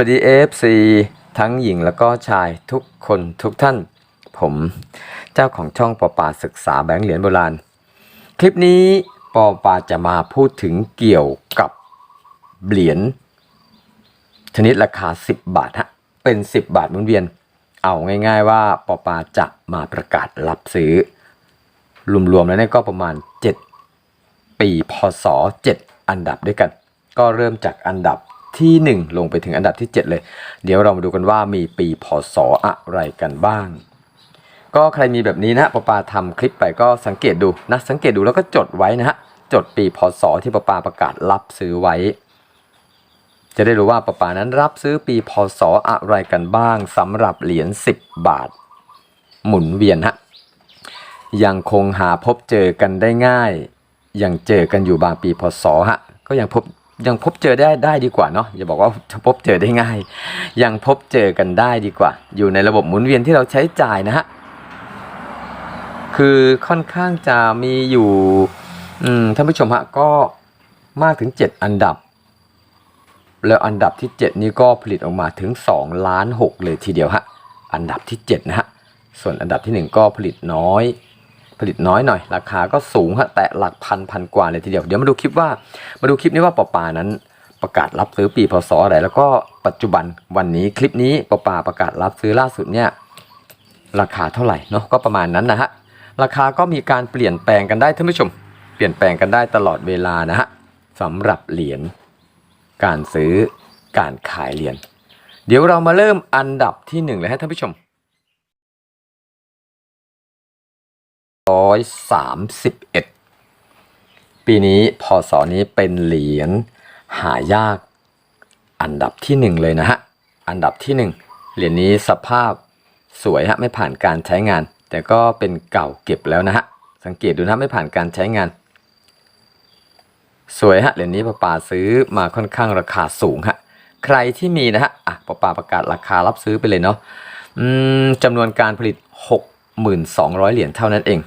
วัสดี FC ทั้งหญิงแล้วก็ชายทุกคนทุกท่าน ผมเจ้าของช่องปอปาศึกษาแบงค์เหรียญโบราณ คลิปนี้ปอปาจะมาพูดถึงเกี่ยวกับเหรียญชนิดราคา 10 บาทฮะเป็น 10 บาทมุนเวียน เอาง่าย ๆ ว่าปอปาจะมาประกาศรับซื้อ รวมๆแล้วเนี่ยก็ประมาณ 7 ปีพศ7อันดับด้วยกัน ก็เริ่มจากอันดับ ที่ 1 ลงไปถึงอันดับที่ 7 เลย เดี๋ยวเรามาดูกันว่ามีปีพศอะไรกันบ้าง ก็ใครมีแบบนี้นะฮะปะปาทำคลิปไปก็สังเกตดูนะสังเกตดูแล้วก็จดไว้นะฮะจดปีพศที่ปะปาประกาศรับซื้อไว้ จะได้รู้ว่าปะปานั้นรับซื้อปีพศอะไรกันบ้างสำหรับเหรียญ10 บาท หมุนเวียนฮะยังคงหาพบเจอกันได้ง่ายยังเจอกันอยู่บางปีพศฮะก็ยังพบ ยังพบเจอได้ได้ดีกว่าเนาะอย่าบอกว่าพบเจอได้ง่าย ยังพบเจอกันได้ดีกว่า อยู่ในระบบหมุนเวียนที่เราใช้จ่ายนะฮะคือค่อนข้างจะมีอยู่ท่านผู้ชมฮะก็มากถึง 7 อันดับ แล้วอันดับที่ 7 นี้ก็ผลิตออกมาถึง 2 ล้าน 6 เลยทีเดียวฮะอันดับที่ 7 นะฮะส่วนอันดับที่ 1 ก็ผลิตน้อย ผลิตน้อยหน่อย ราคาก็สูงฮะแตะหลักพันพันกว่าเลยทีเดียว เดี๋ยวมาดูคลิปว่ามาดูคลิปนี้ว่าปอปานั้นประกาศรับซื้อปีพศอะไรแล้วก็ปัจจุบันวันนี้คลิปนี้ปอปาประกาศรับซื้อล่าสุดเนี่ยราคาเท่าไหร่เนาะก็ประมาณนั้นนะฮะราคาก็มีการเปลี่ยนแปลงกันได้ท่านผู้ชม เปลี่ยนแปลงกันได้ตลอดเวลานะฮะสำหรับเหรียญการซื้อการขายเหรียญเดี๋ยวเรามาเริ่มอันดับที่หนึ่งเลยให้ท่านผู้ชม ร้อยสามสิบเอ็ดปีนี้พศนี้เป็นเหรียญหายากอันดับที่หนึ่งเลยนะฮะ อันดับที่หนึ่งเหรียญนี้สภาพสวยฮะไม่ผ่านการใช้งาน แต่ก็เป็นเก่าเก็บแล้วนะฮะ สังเกตดูนะไม่ผ่านการใช้งาน สวยฮะเหรียญนี้ป้าป่าซื้อมาค่อนข้างราคาสูงฮะ ใครที่มีนะฮะอะป้าป่าประกาศราคารับซื้อไปเลยเนาะจำนวนการผลิต 6,200 เหรียญเท่านั้นเอง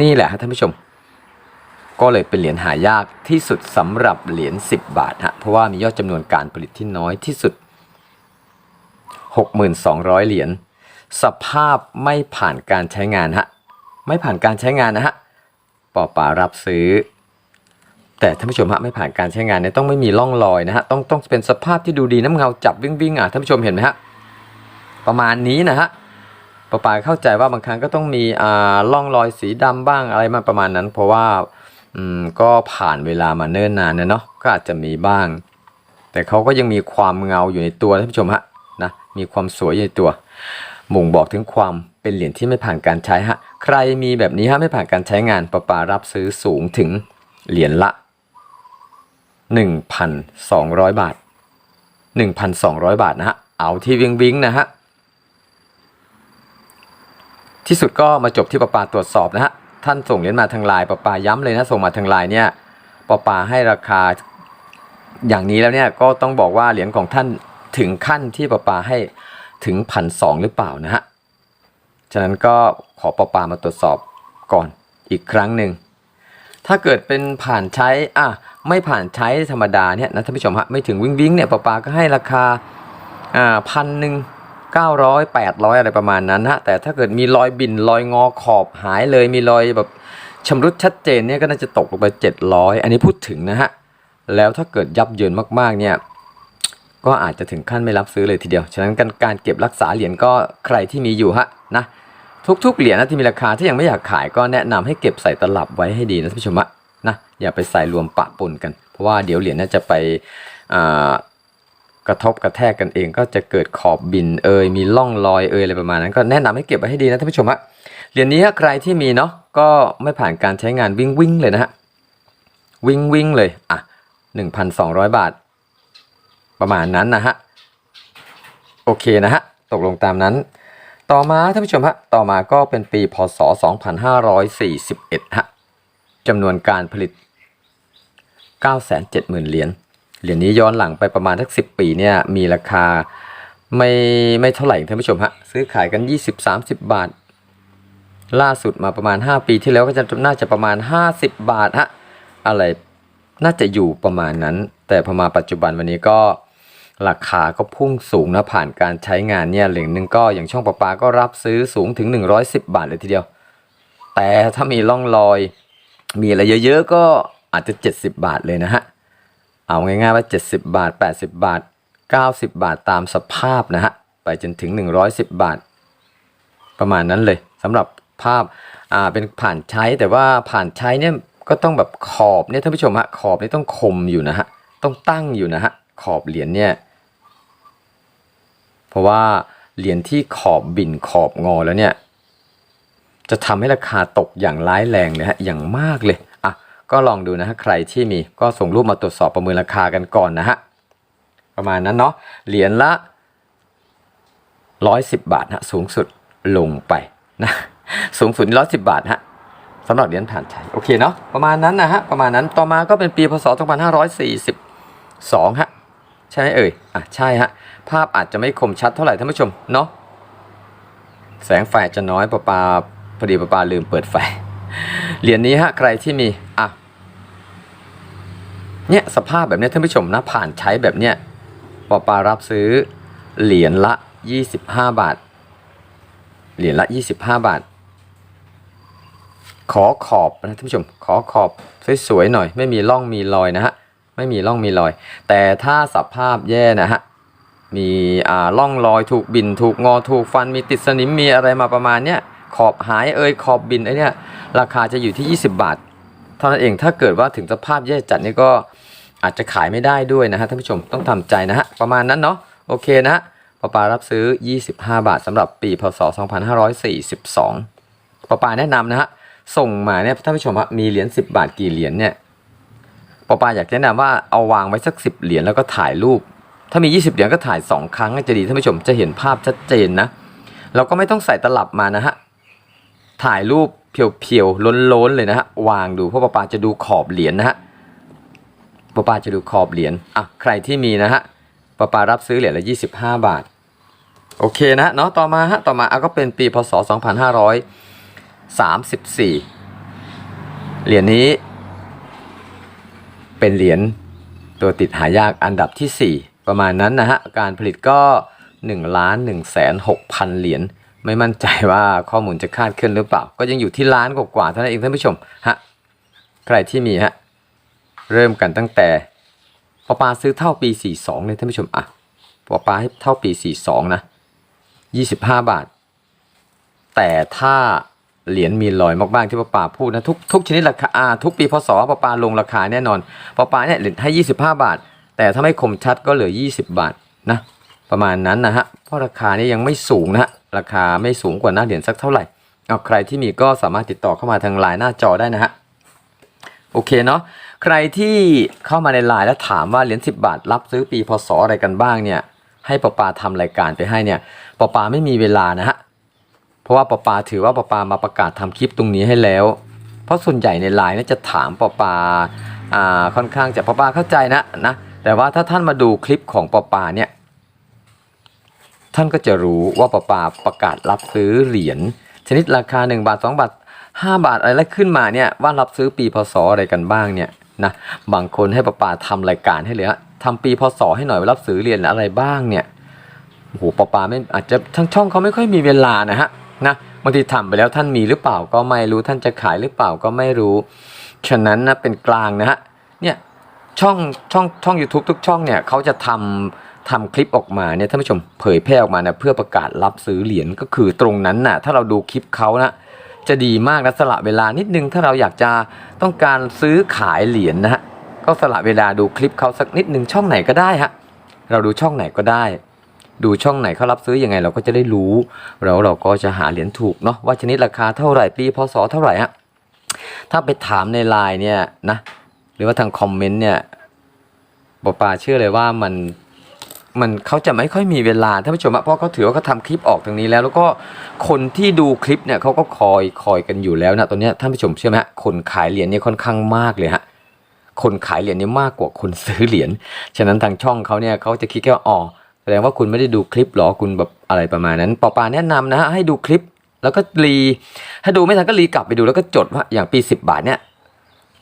นี่แหละฮะท่านผู้ชม ก็เลยเป็นเหรียญหายากที่สุดสำหรับเหรียญ10 บาทฮะเพราะว่ามียอดจำนวนการผลิตที่น้อยที่สุด 6,200 เหรียญสภาพไม่ผ่านการใช้งานฮะไม่ผ่านการใช้งานนะฮะปอป่ารับซื้อ แต่ท่านผู้ชมฮะไม่ผ่านการใช้งานเนี่ยต้องไม่มีร่องรอยนะฮะต้องต้องเป็นสภาพที่ดูดีน้ำเงาจับวิ่งวิ่งอะท่านผู้ชมเห็นไหมฮะประมาณนี้นะฮะ ปอป่าเข้าใจว่าบางครั้งก็ต้องมีอ่าร่องรอยสีดำบ้างอะไรมาประมาณนั้น เพราะว่าอืมก็ผ่านเวลามาเนิ่นนานเนาะก็อาจจะมีบ้าง แต่เขาก็ยังมีความเงาอยู่ในตัวท่านผู้ชมฮะนะมีความสวยอยู่ในตัวบ่งบอกถึงความเป็นเหรียญที่ไม่ผ่านการใช้ฮะใครมีแบบนี้ฮะไม่ผ่านการใช้งานประปารับซื้อสูงถึงเหรียญละ 1,200 บาท 1,200 บาทนะฮะเอาที่วิงวิงนะฮะ ที่สุดก็มาจบที่ปปาตรวจสอบนะฮะท่านส่งเหรียญมาทางไลน์ปปาย้ำเลยนะส่งมาทางไลน์เนี่ยปปาให้ราคาอย่างนี้แล้วเนี่ยก็ต้องบอกว่าเหรียญของท่านถึงขั้นที่ปปาให้ถึงพันสองหรือเปล่านะฮะฉะนั้นก็ขอปปามาตรวจสอบก่อนอีกครั้งหนึ่งถ้าเกิดเป็นผ่านใช้อะไม่ผ่านใช้ธรรมดาเนี่ยนะท่านผู้ชมฮะไม่ถึงวิ่งวิ่งเนี่ยปปาก็ให้ราคาอ่าพันหนึ่ง เก้าร้อยแปดร้อยอะไรประมาณนั้นฮะแต่ถ้าเกิดมีรอยบินรอยงอขอบหายเลยมีรอยแบบชำรุดชัดเจนเนี่ยก็น่าจะตกลงไปเจ็ดร้อยอันนี้พูดถึงนะฮะแล้วถ้าเกิดยับเยินมากๆเนี่ยก็อาจจะถึงขั้นไม่รับซื้อเลยทีเดียว ฉะนั้นการการเก็บรักษาเหรียญก็ใครที่มีอยู่ฮะนะทุกๆเหรียญนะที่มีราคาที่ยังไม่อยากขายก็แนะนำให้เก็บใส่ตลับไว้ให้ดีนะท่านผู้ชมนะอย่าไปใส่รวมปะปนกัน เพราะว่าเดี๋ยวเหรียญน่าจะไปอ่า กระทบกระแทกกันเองก็จะเกิดขอบบินเอยมีร่องรอยเอยอะไรประมาณนั้นก็แนะนำให้เก็บไว้ให้ดีนะท่านผู้ชมฮะเหรียญนี้ฮะใครที่มีเนาะก็ไม่ผ่านการใช้งานวิ่งวิ่งเลยนะฮะวิ่งวิ่งเลยอะหนึ่งพันสองร้อยบาท ประมาณนั้นนะฮะโอเคนะฮะตกลงตามนั้น ต่อมาท่านผู้ชมฮะต่อมาก็เป็นปีพศ 2541ฮะจำนวนการผลิต 970,000 เหรียญ เหรียญนี้ย้อนหลังไปประมาณทัก10ปีเนี่ยมีราคาไม่ไม่เท่าไหร่ท่านผู้ชมฮะซื้อขายกัน 20-30 บาท ล่าสุดมาประมาณ 5 ปีที่แล้วก็จะน่าจะประมาณ 50 บาทฮะอะไรน่าจะอยู่ประมาณนั้น แต่พอมาปัจจุบันวันนี้ก็ราคาก็พุ่งสูงนะผ่านการใช้งานเนี่ยเหรียญหนึ่งก็อย่างช่องประปาก็รับซื้อสูงถึง 110 บาทเลยทีเดียว แต่ถ้ามีร่องรอย มีอะไรเยอะๆก็อาจจะ 70 บาทเลยนะฮะ เอาง่ายๆว่า 70 บาท 80 บาท 90 บาทตามสภาพนะฮะ ไปจนถึง 110 บาท ประมาณนั้นเลยสำหรับภาพอ่าเป็นผ่านใช้แต่ว่าผ่านใช้เนี่ยก็ต้องแบบขอบเนี่ยท่านผู้ชมฮะขอบนี่ต้องคมอยู่นะฮะต้องตั้งอยู่นะฮะขอบเหรียญเนี่ยเพราะว่าเหรียญที่ขอบบินขอบงอแล้วเนี่ยจะทำให้ราคาตกอย่างร้ายแรงเลยฮะอย่างมากเลย ก็ลองดูนะฮะใครที่มีก็ส่งรูปมาตรวจสอบประเมินราคากันก่อนนะฮะประมาณนั้นเนาะเหรียญละร้อยสิบบาทฮะสูงสุดลงไปนะสูงสุดร้อยสิบบาทฮะสำหรับเหรียญผ่านใช้โอเคเนาะประมาณนั้นนะฮะประมาณนั้นต่อมาก็เป็นปีพศ 2542ฮะใช่ไหมเอ่ยอะใช่ฮะภาพอาจจะไม่คมชัดเท่าไหร่ท่านผู้ชมเนาะแสงไฟจจะน้อยปะปาพอดีปะปาลืมเปิดไฟเหรียญนี้ฮะใครที่มีอะ เนี่ยสภาพแบบเนี้ยท่านผู้ชมนะผ่านใช้แบบเนี้ยปอปารับซื้อเหรียญละ 25 บาท เหรียญละ 25 บาท ขอขอบนะท่านผู้ชม ขอขอบสวยๆหน่อย ไม่มีร่องมีรอยนะฮะไม่มีร่องมีรอย แต่ถ้าสภาพแย่นะฮะมีอ่าร่องรอยถูกบินถูกงอถูกฟันมีติดสนิมมีอะไรมาประมาณเนี้ยขอบหายเอ่ยขอบบินไอเนี้ยราคาจะอยู่ที่ 20 บาท เท่านั้นเองถ้าเกิดว่าถึงสภาพแย่จัดนี่ก็อาจจะขายไม่ได้ด้วยนะฮะท่านผู้ชมต้องทำใจนะฮะประมาณนั้นเนาะโอเคนะปปารับซื้อ 25 บาทสำหรับปีพศ 2542ปปาแนะนำนะฮะส่งมาเนี่ยท่านผู้ชมฮะมีเหรียญ10 บาทกี่เหรียญเนี่ยปปาอยากแนะนำว่าเอาวางไว้สัก 10 เหรียญแล้วก็ถ่ายรูป ถ้ามี 20 เหรียญก็ถ่าย 2 ครั้งจะดีท่านผู้ชมจะเห็นภาพชัดเจนนะเราก็ไม่ต้องใส่ตลับมานะฮะ ถ่ายรูปเพียวๆล้นๆเลยนะฮะวางดูเพราะปาปาจะดูขอบเหรียญนะฮะปาปาจะดูขอบเหรียญอะใครที่มีนะฮะป้าปารับซื้อเหรียญละ 25 บาท โอเคนะเนาะต่อมาฮะต่อมาอะก็เป็นปีพศ 2534 เหรียญนี้ เป็นเหรียญตัวติดหายากอันดับที่ 4 ประมาณนั้นนะฮะการผลิตก็1ล้าน1แสน6พันเหรียญ ไม่มั่นใจว่าข้อมูลจะคาดเคลื่อนหรือเปล่า ก็ยังอยู่ที่ล้านกว่าๆเท่านั้นเองท่านผู้ชมฮะใครที่มีฮะเริ่มกันตั้งแต่ปอปาซื้อเท่าปี 42เลยท่านผู้ชมอะปอปาให้เท่าปี 42 นะ 25 บาท แต่ถ้าเหรียญมีรอยมากๆที่ปอปาพูดนะทุกทุกชนิดราคาอ่าทุกปีพศปอปาลงราคาแน่นอนปอปาเนี่ยเหรียญให้ 25 บาท แต่ถ้าไม่คมชัดก็เหลือ 20 บาทนะประมาณนั้นนะฮะเพราะราคานี้ยังไม่สูงนะฮะ ราคาไม่สูงกว่าหน้าเหรียญสักเท่าไหร่เอาใครที่มีก็สามารถติดต่อเข้ามาทางไลน์หน้าจอได้นะฮะโอเคเนาะใครที่เข้ามาในไลน์แล้วถามว่าเหรียญ10 บาท รับซื้อปีพศอะไรกันบ้างเนี่ย ให้ปอปาทำรายการไปให้เนี่ยปอปาไม่มีเวลานะฮะเพราะว่าปอปาถือว่าปอปามาประกาศทำคลิปตรงนี้ให้แล้ว เพราะส่วนใหญ่ในไลน์เนี่ยจะถามปอปาอ่าค่อนข้างจะปอปาเข้าใจนะนะแต่ว่าถ้าท่านมาดูคลิปของปอปาเนี่ย ท่านก็จะรู้ว่าปอปาประกาศรับซื้อเหรียญชนิดราคา 1 บาท 2 บาท 5 บาทอะไรแล้วขึ้นมาเนี่ยว่ารับซื้อปีพศอะไรกันบ้างเนี่ยนะบางคนให้ปอปาทำรายการให้เลยฮะทำปีพศให้หน่อยว่ารับซื้อเหรียญอะไรบ้างเนี่ยโอ้โหปอปาไม่อาจจะทั้งช่องเขาไม่ค่อยมีเวลานะฮะนะบางทีทำไปแล้วท่านมีหรือเปล่าก็ไม่รู้ท่านจะขายหรือเปล่าก็ไม่รู้ ฉะนั้นนะเป็นกลางนะฮะเนี่ยช่องช่องช่อง YouTube ทุกช่องเนี่ยเขาจะทำ ทำคลิปออกมาเนี่ยท่านผู้ชมเผยแพร่ออกมานะเพื่อประกาศรับซื้อเหรียญก็คือตรงนั้นน่ะถ้าเราดูคลิปเขานะจะดีมากนะสละเวลานิดนึงถ้าเราอยากจะต้องการซื้อขายเหรียญนะฮะก็สละเวลาดูคลิปเขาสักนิดนึงช่องไหนก็ได้ฮะเราดูช่องไหนก็ได้ ดูช่องไหนเขารับซื้อยังไง เราก็จะได้รู้แล้วเราก็จะหาเหรียญถูกเนาะว่าชนิดราคาเท่าไหร่ปีพศเท่าไหร่ฮะถ้าไปถามในไลน์เนี่ยนะหรือว่าทางคอมเมนต์เนี่ยปอปาเชื่อเลยว่ามัน มันเขาจะไม่ค่อยมีเวลาท่านผู้ชมเพราะเขาถือว่าเขาทำคลิปออกตรงนี้แล้ว แล้วก็คนที่ดูคลิปเนี่ยเขาก็คอยคอยกันอยู่แล้วนะตอนนี้ท่านผู้ชมเชื่อไหมคนขายเหรียญเนี่ยค่อนข้างมากเลยฮะคนขายเหรียญเนี่ยมากกว่าคนซื้อเหรียญฉะนั้นทางช่องเขาเนี่ยเขาจะคิดแค่ว่าอ๋อแสดงว่าคุณไม่ได้ดูคลิปหรอคุณแบบอะไรประมาณนั้นปอปาแนะนำนะฮะให้ดูคลิปแล้วก็รีถ้าดูไม่ทันก็รีกลับไปดูแล้วก็จดว่าอย่างปี 10 บาทเนี่ย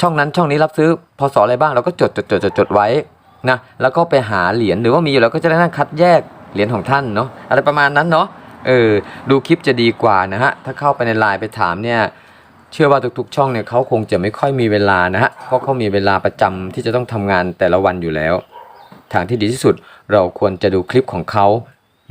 ช่องนั้นช่องนี้รับซื้อพศอะไรบ้างเราก็จดจดจดจดจดไว้ นะแล้วก็ไปหาเหรียญหรือว่ามีอยู่แล้วก็จะได้นั่งคัดแยกเหรียญของท่านเนาะอะไรประมาณนั้นเนาะเออดูคลิปจะดีกว่านะฮะถ้าเข้าไปในไลน์ไปถามเนี่ยเชื่อว่าทุกๆ ช่องเนี่ยเขาคงจะไม่ค่อยมีเวลานะฮะเพราะเขามีเวลาประจำที่จะต้องทำงานแต่ละวันอยู่แล้ว ทางที่ดีที่สุดเราควรจะดูคลิปของเขา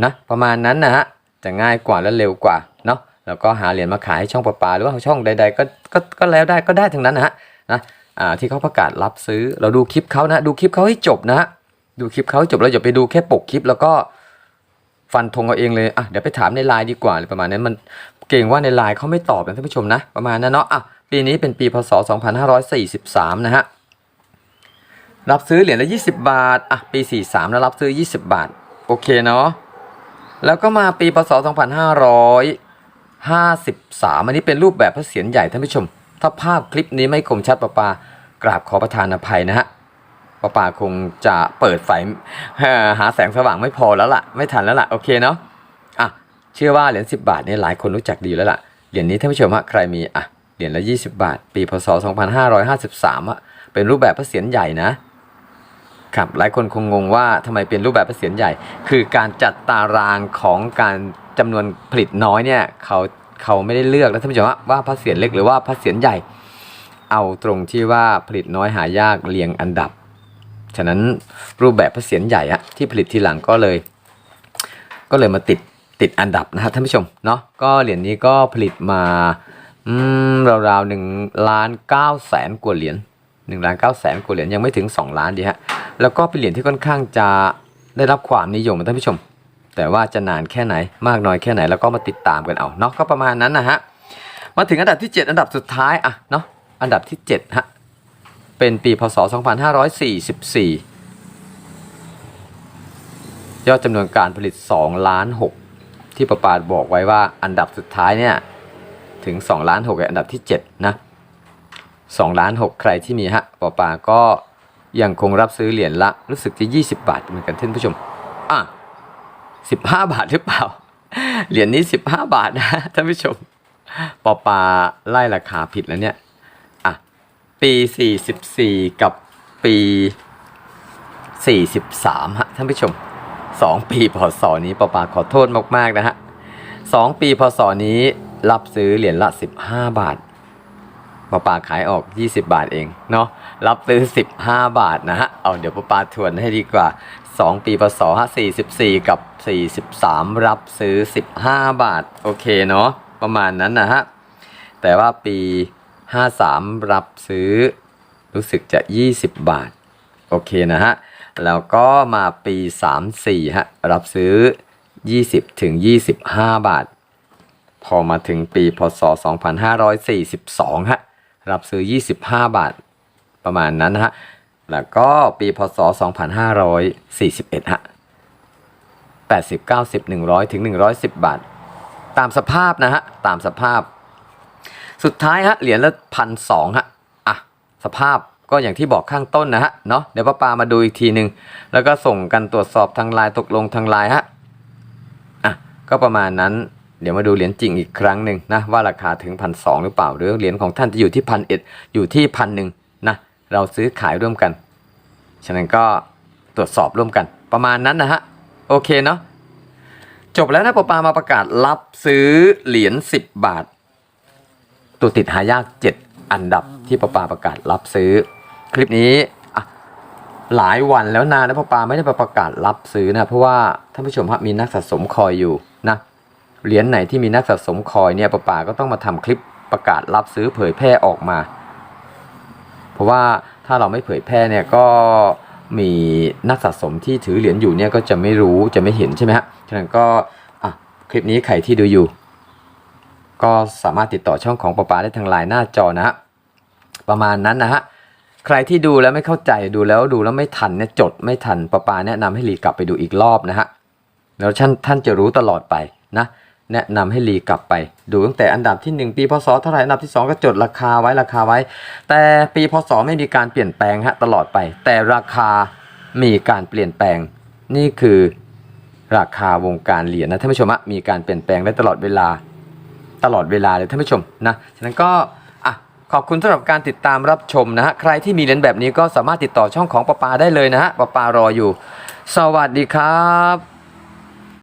นะประมาณนั้นนะฮะจะง่ายกว่าและเร็วกว่าเนาะแล้วก็หาเหรียญมาขายให้ช่องประปาหรือว่าช่องใด ๆ ก็ก็ก็แล้วได้ก็ได้ทั้งนั้นนะฮะนะ อ่าที่เขาประกาศรับซื้อ เราดูคลิปเขานะ ดูคลิปเขาให้จบนะ ดูคลิปเขาให้จบแล้วอย่าไปดูแค่ปกคลิป แล้วก็ฟันธงเอาเองเลยอะเดี๋ยวไปถามในไลน์ดีกว่าอะไรประมาณนั้นมันเก่งว่าในไลน์เขาไม่ตอบนะท่านผู้ชมนะ ประมาณนั้นเนาะอะปีนี้เป็นปีพศ 2543 นะฮะรับซื้อเหรียญละ 20 บาทอะปี 43 แล้วรับซื้อ 20 บาท โอเคเนาะแล้วก็มาปีพศ 2553 อันนี้เป็นรูปแบบพระเศียรใหญ่ท่านผู้ชม ถ้าภาพคลิปนี้ไม่คมชัดประปากราบขอประทานอภัยนะฮะป้าป่าคงจะเปิดไฟหาแสงสว่างไม่พอแล้วล่ะ ไม่ทันแล้วล่ะโอเคเนาะอะเชื่อว่าเหรียญ10 บาทเนี่ยหลายคนรู้จักดีแล้วล่ะเหรียญนี้ท่านผู้ชมฮะใครมีอะเหรียญละ 20 บาท ปีพศ 2553อะเป็นรูปแบบพระเศียรใหญ่นะครับหลายคนคงงงว่าทำไมเป็นรูปแบบพระเศียรใหญ่ คือการจัดตารางของการจำนวนผลิตน้อยเนี่ยเขา เขาไม่ได้เลือกแล้วท่านผู้ชมว่าพระเศียรเล็กหรือว่าพระเศียรใหญ่ เอาตรงที่ว่าผลิตน้อยหายากเรียงอันดับ ฉะนั้นรูปแบบพระเศียรใหญ่อะที่ผลิตทีหลังก็เลย ก็เลยมาติดติดอันดับนะฮะท่านผู้ชมเนาะก็เหรียญนี้ก็ผลิตมาอืมราวๆหนึ่งล้านเก้าแสนกว่าเหรียญหนึ่งล้านเก้าแสนกว่าเหรียญยังไม่ถึงสองล้านดีฮะแล้วก็เป็นเหรียญที่ค่อนข้างจะได้รับความนิยมนะท่านผู้ชม แต่ว่าจะนานแค่ไหนมากน้อยแค่ไหนแล้วก็มาติดตามกันเอาเนาะก็ประมาณนั้นนะฮะมาถึงอันดับที่ 7 อันดับสุดท้ายอะเนาะอันดับที่7ฮะเป็นปีพศ 2544 ยอดจำนวนการผลิต2ล้าน6ที่ประปาบอกไว้ว่าอันดับสุดท้ายเนี่ยถึง2ล้าน6อันดับที่7นะ2ล้าน6ใครที่มีฮะปอปาก็ยังคงรับซื้อเหรียญละรู้สึกจะ 20 บาทเหมือนกันท่านผู้ชมอะ 15 บาทหรือเปล่า เหรียญนี้ 15 บาทนะท่านผู้ชมปอปาไล่ราคาผิดแล้วเนี่ยอะปี 44 กับปี 43 ฮะท่านผู้ชม 2 ปีพศนี้ประปาขอโทษมาก ๆ นะฮะ 2 ปีพศนี้รับซื้อเหรียญละ 15 บาท ประปาขายออก 20 บาทเองเนาะรับซื้อ 15 บาทนะฮะเอาเดี๋ยวประปาทวนให้ดีกว่า 2 ปีพศ44 กับ 43 รับซื้อ 15 บาท โอเคเนาะประมาณนั้นนะฮะแต่ว่าปี 53 รับซื้อรู้สึกจะ 20 บาท โอเคนะฮะแล้วก็มาปี 34 ฮะ รับซื้อ 20 ถึง 25 บาท พอมาถึงปีพศ 2542 ฮะ รับซื้อ 25 บาทประมาณนั้นนะฮะ แล้วก็ปีพศ 2541 ฮะ 80 90 100 ถึง 110 บาท ตามสภาพนะฮะ ตามสภาพ สุดท้ายฮะ เหรียญละพันสองฮะ อะ สภาพก็อย่างที่บอกข้างต้นนะฮะ เนาะเดี๋ยวป้าปามาดูอีกทีหนึ่ง แล้วก็ส่งกันตรวจสอบทางลน์ตกลงทางลน์ฮะ อะ ก็ประมาณนั้น เดี๋ยวมาดูเหรียญจริงอีกครั้งหนึ่งนะว่าราคาถึงพันสองหรือเปล่า หรือเหรียญของท่านจะอยู่ที่พันเอ็ดอยู่ที่พันหนึ่งนะเราซื้อขายร่วมกัน ฉะนั้นก็ตรวจสอบร่วมกันประมาณนั้นนะฮะโอเคเนาะจบแล้วนะปอปามาประกาศรับซื้อเหรียญ10 บาท ตัวติดหายาก 7 อันดับที่ประปาประกาศรับซื้อ คลิปนี้หลายวันแล้วนานแล้วปปาไม่ได้ประกาศรับซื้อนะเพราะว่าท่านผู้ชมครับมีนักสะสมคอยอยู่ เหรียญไหนที่มีนักสะสมคอยเนี่ยประปาก็ต้องมาทำคลิปประกาศรับซื้อเผยแพร่ออกมา เพราะว่าถ้าเราไม่เผยแพร่เนี่ยก็มีนักสะสมที่ถือเหรียญอยู่เนี่ยก็จะไม่รู้จะไม่เห็นใช่ไหมฮะฉะนั้นก็อะคลิปนี้ใครที่ดูอยู่ ก็สามารถติดต่อช่องของปอปาได้ทางไลน์หน้าจอนะฮะประมาณนั้นนะฮะใครที่ดูแล้วไม่เข้าใจดูแล้วดูแล้วไม่ทันเนี่ยจดไม่ทันปอปาแนะนำให้รีกลับไปดูอีกรอบนะฮะแล้วท่านท่านจะรู้ตลอดไปนะ แนะนำให้รีกลับไป ดูตั้งแต่อันดับที่ 1 ปีพศเท่าไหร่อันดับที่ 2 ก็จดราคาไว้ราคาไว้ แต่ปีพศไม่มีการเปลี่ยนแปลงฮะตลอดไป แต่ราคามีการเปลี่ยนแปลง นี่คือราคาวงการเหรียญนะท่านผู้ชมะมีการเปลี่ยนแปลงได้ตลอดเวลาตลอดเวลาเลยท่านผู้ชมนะฉะนั้นก็อะขอบคุณสำหรับการติดตามรับชมนะฮะใครที่มีเหรียญแบบนี้ก็สามารถติดต่อช่องของปะปาได้เลยนะฮะปะปารออยู่ สวัสดีครับ